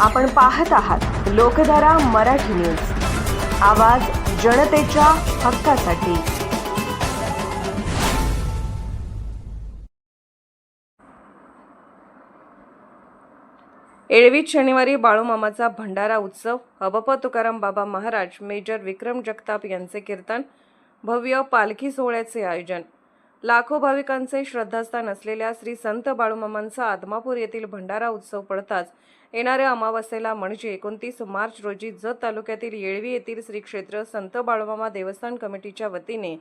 आपण पाहत आहात लोकधारा मराठी न्यूज. आवाज जनतेच्या हक्कासाठी. एळवीत शनिवारी बाळूमामाचा भंडारा उत्सव हबप तुकाराम बाबा महाराज मेजर विक्रम जगताप यांचे कीर्तन भव्य पालखी सोहळ्याचे आयोजन. लाखो भाविकांचे श्रद्धास्थान असलेल्या श्री संत बाळूमामांचा आदमापूर येथील भंडारा उत्सव पडताच येणाऱ्या अमावस्येला म्हणजे एकोणतीस मार्च रोजी जत तालुक्यातील येळवी येथील श्री क्षेत्र संत बाळूमामा देवस्थान कमिटीच्या वतीने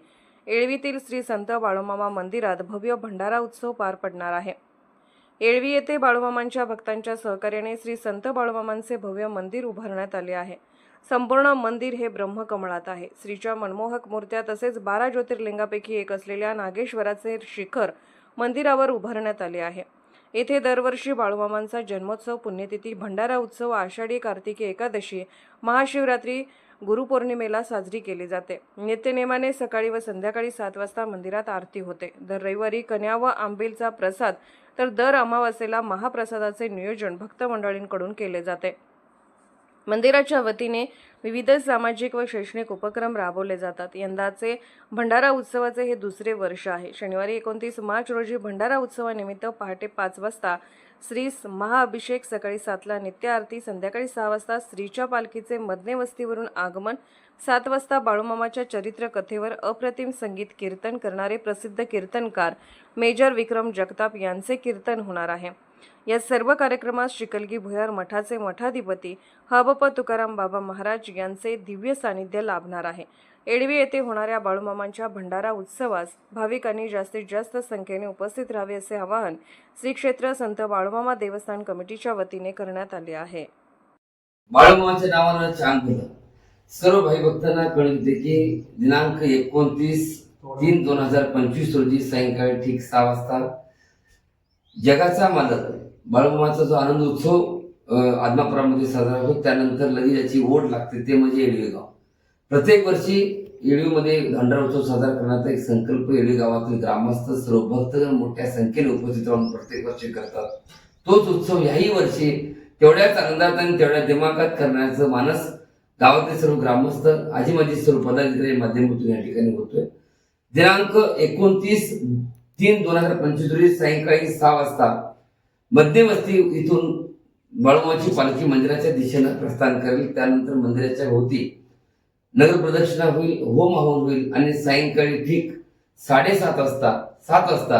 येळवीतील श्री संत बाळूमामा मंदिरात भव्य भंडारा उत्सव पार पडणार आहे. येळवी येथे बाळूमामांच्या भक्तांच्या सहकार्याने श्री संत बाळूमामांचे भव्य मंदिर उभारण्यात आले आहे. संपूर्ण मंदिर हे ब्रह्मकमळात आहे. श्रीच्या मनमोहक मूर्त्या तसेच बारा ज्योतिर्लिंगापैकी एक असलेल्या नागेश्वराचे शिखर मंदिरावर उभारण्यात आले आहे. येथे दरवर्षी बाळूमामांचा जन्मोत्सव पुण्यतिथी भंडारा उत्सव आषाढी कार्तिकी एकादशी महाशिवरात्री गुरुपौर्णिमेला साजरी केली जाते. नित्यनेमाने सकाळी व संध्याकाळी सात वाजता मंदिरात आरती होते. दर रविवारी कन्या व आंबीलचा प्रसाद तर दर अमावास्येला महाप्रसादाचे नियोजन भक्त मंडळींकडून केले जाते. मंदिराच्या वतीने विविध सामाजिक व शैक्षणिक उपक्रम राबवले जातात. यंदाचे भंडारा उत्सवाचे हे दुसरे वर्ष आहे. शनिवारी एकोणतीस मार्च रोजी भंडारा उत्सवानिमित्त पहाटे पाच वाजता श्री महाअभिषेक सकाळी सातला नित्य आरती संध्याकाळी सहा वाजता स्त्रीच्या पालखीचे मदने वस्तीवरून आगमन सात वाजता बाळूमामाच्या चरित्र कथेवर अप्रतिम संगीत कीर्तन करणारे प्रसिद्ध कीर्तनकार मेजर विक्रम जगताप यांचे कीर्तन होणार आहे. या सर्व कार्यक्रमात शिकलगी भुयार मठाचे मठाधिपती हबप तुकाराम बाबा महाराज यांचे दिव्य सानिध्य लाभणार आहे. एडवी येथे होणाऱ्या बाळूमामांच्या भंडारा उत्सवास भाविकांनी जास्तीत जास्त संख्येने उपस्थित राहावे असे आवाहन श्री क्षेत्र संत बाळूमामा देवस्थान कमिटीच्या वतीने करण्यात आले आहे. बाळूमामाच्या नावानं छान केलं. सर्व भाई भक्तांना कळविते की दिनांक एकोणतीस तीन दोन हजार पंचवीस रोजी सायंकाळी ठीक सहा वाजता जगाचा मालक बाळगुमाचा जो आनंद उत्सव आदमापुरामध्ये साजरा होतो त्यानंतर लगेच याची ओढ लागते ते म्हणजे येळवी गाव प्रत्येक वर्षी येडवीमध्ये भंडारा उत्सव साजरा करण्याचा एक संकल्प येळवी गावातील ग्रामस्थ सर्व भक्तगण मोठ्या संख्येने उपस्थित राहून प्रत्येक वर्षी करतात. तोच उत्सव ह्याही वर्षी तेवढ्याच आनंदात आणि तेवढ्या दिमागात करण्याचं मानस गावातील सर्व ग्रामस्थ आजी माजी सर्व पदाधिकारी माध्यमातून या ठिकाणी होतोय. दिनांक एकोणतीस तीन दोन हजार पंचवीस रोजी सायंकाळी सहा वाजता मध्यवस्ती इथून बाळूमाची पालखी मंदिराच्या दिशेनं प्रस्थान करेल. त्यानंतर मंदिराच्या भोवती नगर प्रदक्षिणा होईल होम हवन होईल आणि सायंकाळी ठीक साडेसात वाजता सात वाजता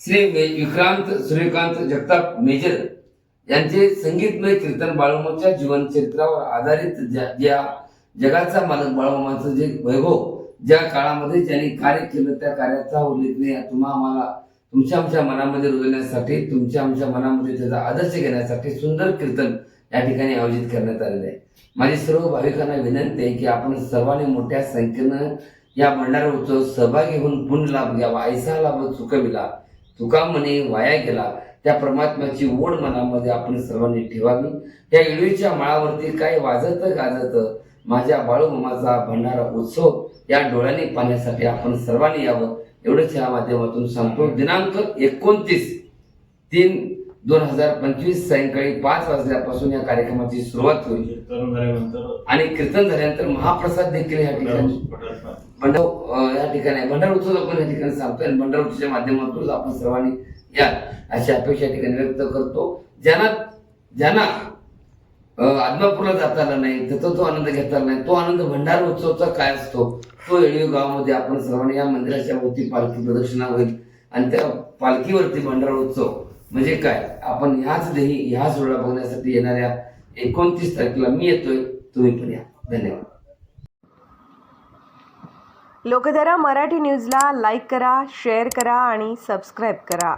श्री मे- विक्रांत सूर्यकांत जगताप मेजर यांचे संगीतमय कीर्तन बाळूमाच्या जीवनचरित्रावर आधारित ज्या ज्या जगाचा मालक बाळूमाचं जे वैभव ज्या काळामध्ये ज्यांनी कार्य केलं त्या कार्याचा उल्लेख तुम्हा आम्हाला तुमच्या आमच्या मनामध्ये रुजवण्यासाठी तुमच्या आमच्या मनामध्ये त्याचा आदर्श घेण्यासाठी सुंदर कीर्तन या ठिकाणी आयोजित करण्यात आलेलं आहे. माझी सर्व भाविकांना विनंती आहे की आपण सर्वांनी मोठ्या संख्येनं या भंडारा उत्सव सहभागी होऊन पुण्य लाभ घ्यावा ऐसा लाभ चुकविला तुका म्हणे वाया गेला त्या परमात्म्याची ओढ मनामध्ये आपण सर्वांनी ठेवावी. या इळवीच्या माळावरती काय वाजत गाजत माझ्या बाळूमामाचा भंडारा उत्सव या डोळ्यांनी पाहण्यासाठी आपण सर्वांनी यावं. एवढंच या माध्यमातून सांगतो दिनांक एकोणतीस तीन दोन हजार पंचवीस सायंकाळी पाच वाजल्यापासून या कार्यक्रमाची सुरुवात होईल. आणि कीर्तन झाल्यानंतर महाप्रसाद देखील या ठिकाणी या ठिकाणी भंडार उत्सव आपण या ठिकाणी सांगतोय. आणि भंडार उत्सवाच्या माध्यमातून आपण सर्वांनी या अशी अपेक्षा या ठिकाणी व्यक्त करतो. ज्यांना ज्यांना आदमापूरला जाता आला नाही त्याचा तो आनंद घेता आला नाही. तो आनंद भंडार उत्सवचा काय असतो? तो येळीव गावामध्ये आपण सर्वांनी या मंदिराच्या भोवती पालखी प्रदक्षिणा होईल. आणि त्या पालखीवरती भंडार उत्सव म्हणजे काय? आपण ह्याच देही ह्याच रोडा बघण्यासाठी येणाऱ्या एकोणतीस तारखेला मी येतोय. तुम्ही पण या. धन्यवाद. लोकधारा मराठी न्यूजला लाईक करा शेअर करा आणि सबस्क्राईब करा.